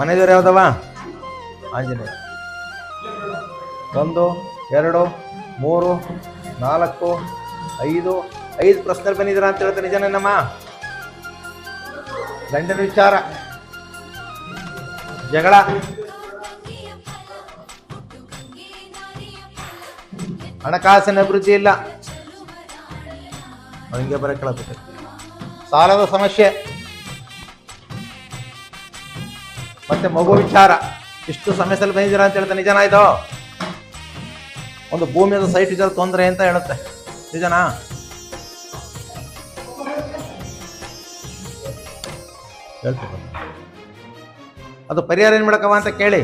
ಮನೆ ದೇವ್ರು ಯಾವ್ದವ? ಆಂಜನೇಯ. ಒಂದು, ಎರಡು, ಮೂರು, ನಾಲ್ಕು, ಐದು. ಐದು ಪ್ರಶ್ನೆ ಬಂದಿದ್ರ ಅಂತ ಹೇಳ್ತಾರೆ ನಿಜನೇನಮ್ಮ ಗಂಡನ ವಿಚಾರ. ಜಗಳ. ಹಣಕಾಸಿನ ಅಭಿವೃದ್ಧಿ ಇಲ್ಲ. ಹಂಗೆ ಬರಕ್ಕೆ ಸಾಲದ ಸಮಸ್ಯೆ. ಮತ್ತೆ ಮಗು ವಿಚಾರ. ಇಷ್ಟು ಸಮಸ್ಯೆಯಲ್ಲಿ ಬಂದಿದ್ದೀರಾ ಅಂತ ಹೇಳ್ತಾ ನಿಜನ ಆಯ್ತು ಒಂದು ಭೂಮಿಯದ ಸೈಟ್ ಇದರ ತೊಂದರೆ ಅಂತ ಹೇಳುತ್ತೆ. ನಿಜನಾ? ಅದು ಪರಿಹಾರ ಏನು ಮಾಡಕವ ಅಂತ ಕೇಳಿ.